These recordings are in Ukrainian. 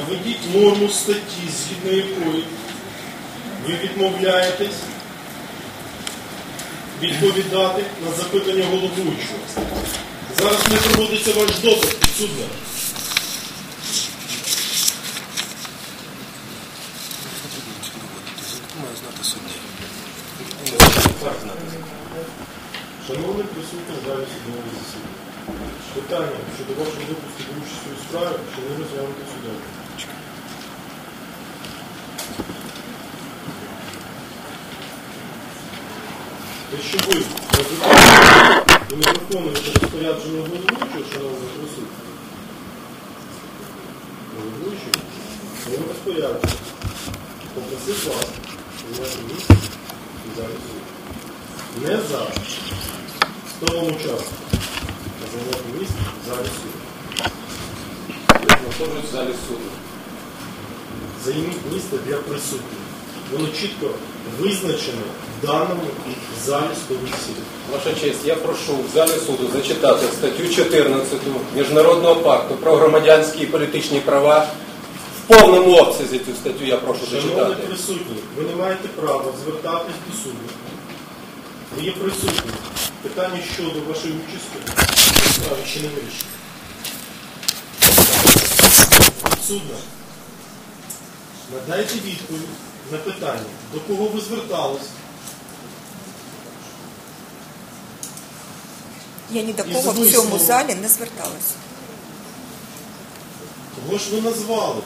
Наведіть норму статті, згідно якої ви відмовляєтесь відповідати на запитання головуючого. Зараз не проводиться ваш допит підсудне. Шановний присутній в залі судового засідання. Питання щодо вашого допуску до участі у справі, що не розглянути судом. Ви не виконуєте- ви не виконуєте розпорядження головуючого, шановний присутній, головуючий, своїм розпорядженням попросив вас прийняти місце залі суду. Не зараз. Столом часу. А зайняти місце в залі суду. знаходжусь в залі суду. Займіть місце для присутніх. Воно чітко визначено в даному залі засідання. Ваша честь, я прошу в залі суду зачитати статтю 14 Міжнародного пакту про громадянські і політичні права. В повному обсязі цю статтю я прошу Шановні зачитати. присутні, ви не маєте права звертатись до суду. Ви є присутні. Питання щодо вашої участі справі ще не вирішено. Судна, надайте відповідь на питання, до кого ви звертались, Я ні до кого в цьому залі не зверталася. кого ж ви назвали.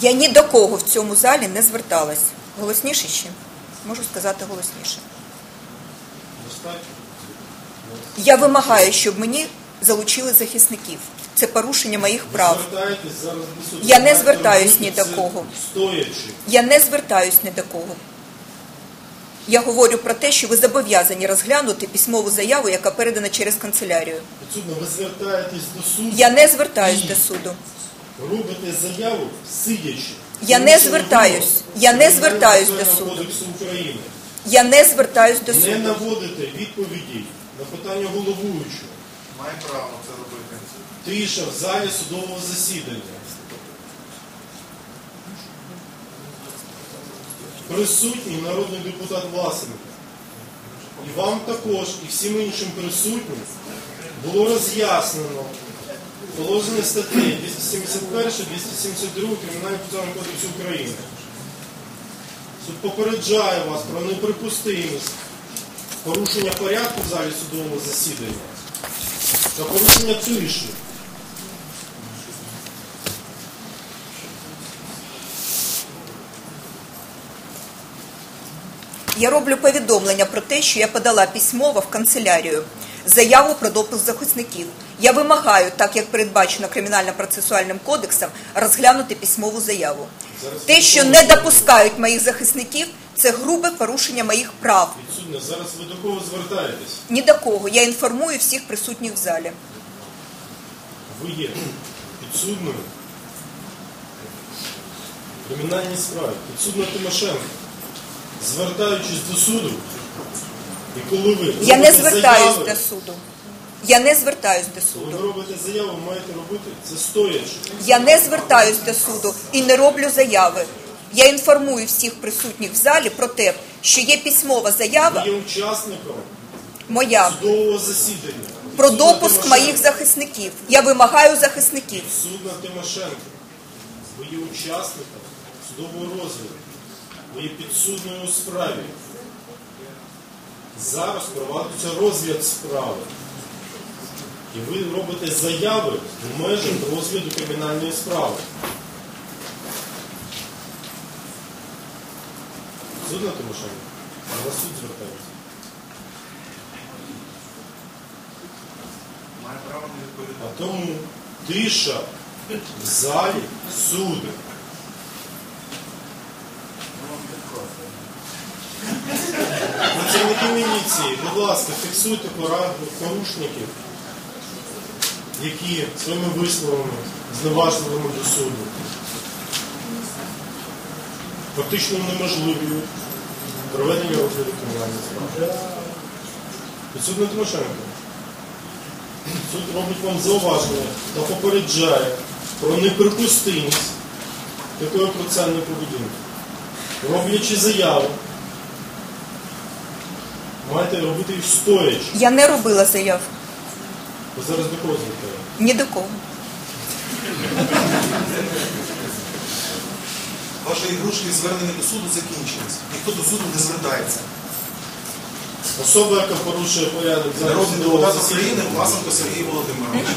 Я ні до кого в цьому залі не зверталась. Голосніше ще? Можу сказати голосніше. Достатньо? Я вимагаю, щоб мені залучили захисників. Це порушення моїх прав. Я не звертаюсь ні до кого. Я не звертаюсь ні до кого. Я говорю про те, що ви зобов'язані розглянути письмову заяву, яка передана через канцелярію. Підсудно, ви звертаєтесь до суду. Я не звертаюсь до суду. Робите заяву сидячи. Я не звертаюсь. Я не звертаюсь до суду. Я не звертаюсь до суду. Не наводите відповіді на питання головуючого. Має право це робити. Тиша в залі судового засідання. Присутній народний депутат Власенко. І вам також, і всім іншим присутнім було роз'яснено положення статей 271, 272 Кримінального процесуального кодексу України. Суд попереджає вас про неприпустимість порушення порядку в залі судового засідання та порушення рішення. Я роблю повідомлення про те, що я подала письмово в канцелярію заяву про допуск захисників. Я вимагаю, так як передбачено кримінально-процесуальним кодексом, розглянути письмову заяву. Те, що не допускають моїх захисників, це грубе порушення моїх прав. Підсудне, зараз ви до кого звертаєтесь? Ні до кого. Я інформую всіх присутніх в залі. Ви є підсудною кримінальній справі. Підсудна Тимошенко, звертаючись до суду, і коли ви Я не звертаюсь заяви, до суду. Я не звертаюсь до суду. ви робите заяву, маєте робити це стоячи. Я не звертаюсь до суду і не роблю заяви. Я інформую всіх присутніх в залі про те, що є письмова заява Ви є учасником моя судового засідання. про Підсудна допуск Тимошенко. моїх захисників. Я вимагаю захисників. Судна Тимошенко. Ви є учасником судового розгляду. Ви є підсудною у справі. Зараз проводиться розгляд справи. І ви робите заяви в межах розгляду кримінальної справи. Судна Тимошенко, на суд звертається. Має право не відповідати. А тому тиша в залі суду. Працівники міліції, будь ласка, фіксуйте пора- порушників, які своїми висловами зневажливими до суду. Фактично унеможливлюють проведення розгляду кримінальної справи. Підсудний Тимошенко. Суд робить вам зауваження та попереджає про неприпустимість такої процесуальної поведінки. Роблячи заяву, маєте робити їх стоячи. Я не робила заяв Ви зараз до кого звертаєте? ні до кого. Ваші ігрушки звернення до суду закінчились. Ніхто до суду не звертається. Особа, яка порушує порядок Народний депутат України Власенко Сергій Володимирович.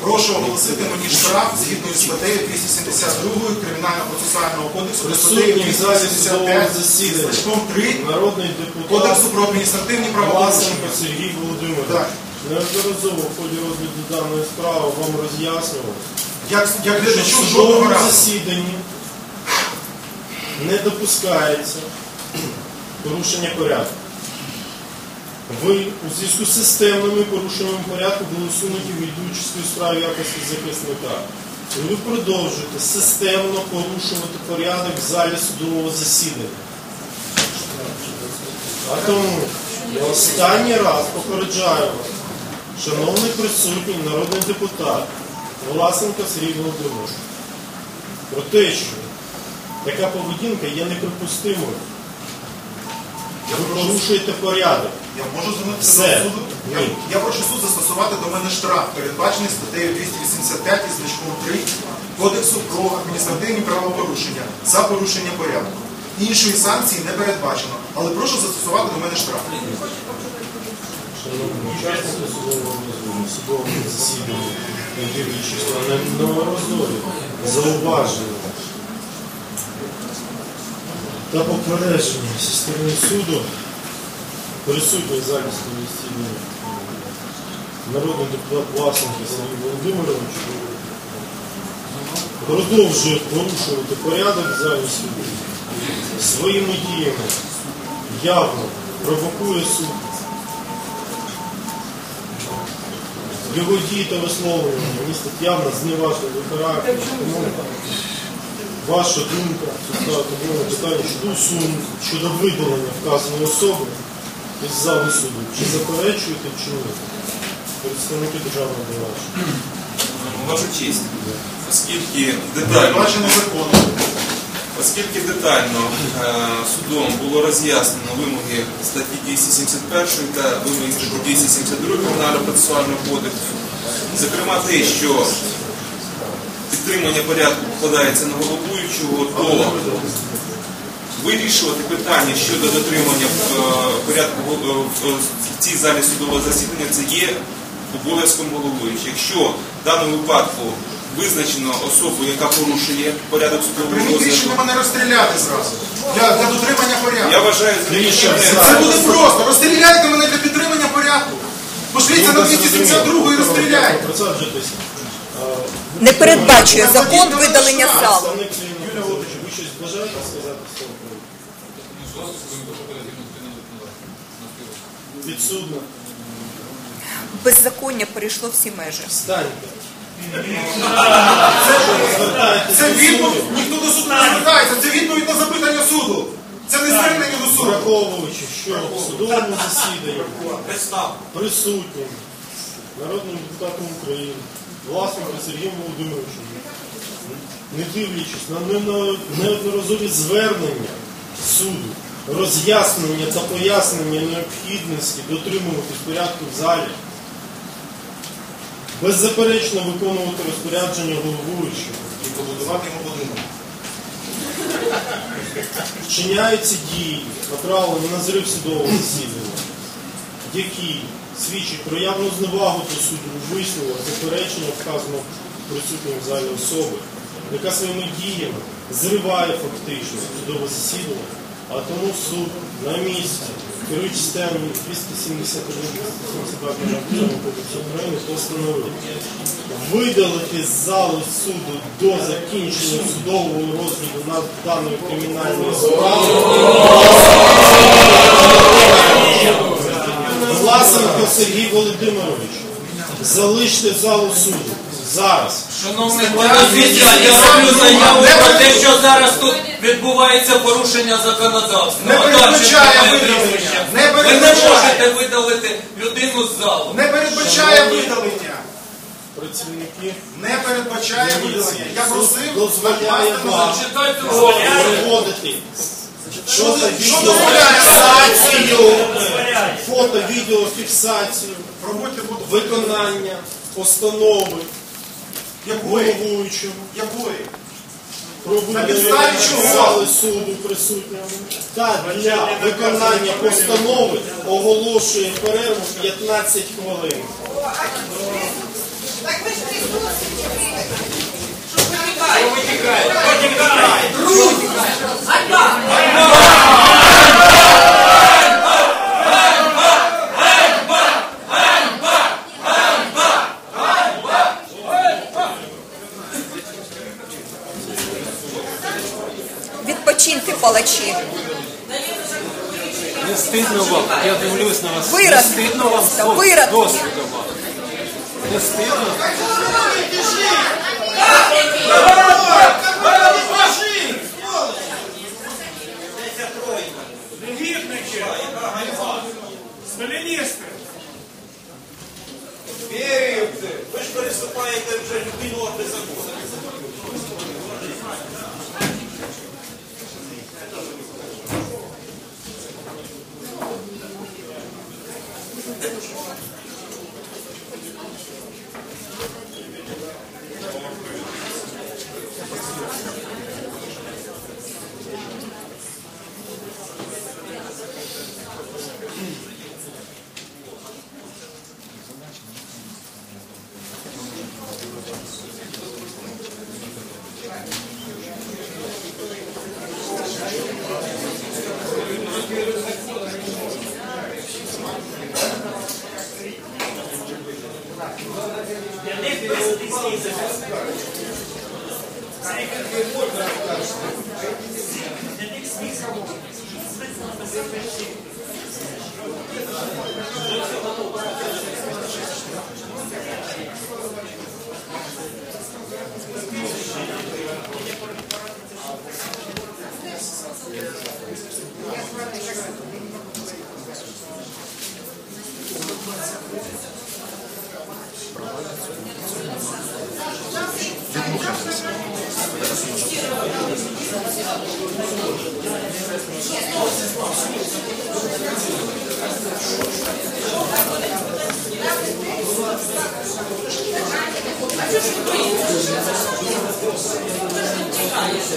Прошу оголосити мені штраф згідно з статтею 272 Кримінально-процесуального кодексу та статтею Присутній в залі судового 275 зі засідання. значком 3 народний депутат Кодексу про адміністративні Власенко. Сергій Володимирович. Так. Неодноразово в ході розгляду даної справи вам роз'яснював, Як, як що в глядачу жодного судовому разу. засіданні не допускається порушення порядку. Ви у зв'язку з системними порушеннями порядку були усунуті від участі у справі якості захисника. І ви продовжуєте системно порушувати порядок в залі судового засідання. А тому я останній раз попереджаю вас, шановний присутній народний депутат Власенко Сергій Володимирович, про те, що така поведінка є неприпустимою. Я Ви прошу, порушуєте порядок. я можу звернутися Все. до суду? Я, Ні. я прошу суд застосувати до мене штраф, передбачений статтею 285 із значком 3 Кодексу про адміністративні правопорушення за порушення порядку. Іншої санкції не передбачено, але прошу застосувати до мене штраф. Шановні учасники судового розгляду, судового засідання, не дивлячись на неодноразові зауваження та попередження зі сторони суду, присутній в залі засідання народний депутат Власенко Сергій Володимирович продовжує порушувати порядок в залі суду своїми діями явно провокує суд. Його дії та висловлення містять явно зневажливий характер. Ваша думка ставити питання щодо усунення, щодо видалення вказаної особи із залу суду. Чи заперечуєте, чи ні? Представники державного бюро. Ваша честь, оскільки детально, Передбачено законом. Оскільки детально е, судом було роз'яснено вимоги статті 271 та вимоги статті 272 Кримінально-процесуального кодексу, зокрема те, що підтримання порядку покладається на головуючого, то вирішувати питання щодо дотримання е, порядку е, в цій залі судового засідання це є обов'язком головуючого. Якщо в даному випадку визначено особу, яка порушує порядок судового Прийміть розгляду, рішення мене розстріляти зразу. Для, для дотримання порядку. я вважаю Це буде просто. Розстріляйте мене для підтримання порядку. Пошліться на 272 і розстріляйте. Присаджуйтесь. Не передбачує закон видалення залу. Юрія Володимировича, ви щось бажаєте сказати з цього приводу? Підсудно. Беззаконня перейшло всі межі. Встаньте. Це відповідь, ніхто до суду не звертається, це відповідь на запитання суду. Це не звернення до суду. Враховуючи, що? В судовому засіданні. Присутнім народним депутатом України, власником Сергієм Володимировичем, не дивлячись на неодноразові звернення суду, роз'яснення та пояснення необхідності дотримуватись порядку в залі, беззаперечно виконувати розпорядження головуючого, І побудувати йому будинок. вчиняються дії, направлені на зрив судового засідання, які свідчать про явну зневагу до суду у висновок заперечення вказаного присутнім в залі особи, яка своїми діями зриває фактично судове засідання, а тому суд на місці, керуючи статтями 271-272 Кримінального кодексу України, постановив видалити з залу суду до закінчення судового розгляду над даною кримінальною справою. Власенко Сергій Володимирович, залиште залу суду зараз. Шановний пане я роблю заяву про те, що зараз тут відбувається порушення законодавства. Не передбачає видалення. Не Ви не можете видалити людину з залу. Не передбачає видалення. працівники Не передбачає видалення. Я просив дозволяє вам Читайте проводити Що дозволяє відеофіксацію, фото відеофіксацію, Проводьте буду. виконання постанови Якої? головуючого Якої? На підставі чого? зали суду присутнього та для виконання постанови оголошує перерву 15 хвилин. Так ви ж присутствуєте. Відпочиньте, палачі. Не стидно вам, на вас. Вираз. Не стидно вам Та дос- вираз. досвіду вам. Не стидно? Сталіністи! Ви ж переступаєте вже любі норми закону. And this person is Jesus. The next means come on. чужі країни, чужі заслуги. Ти ж не втікаєш.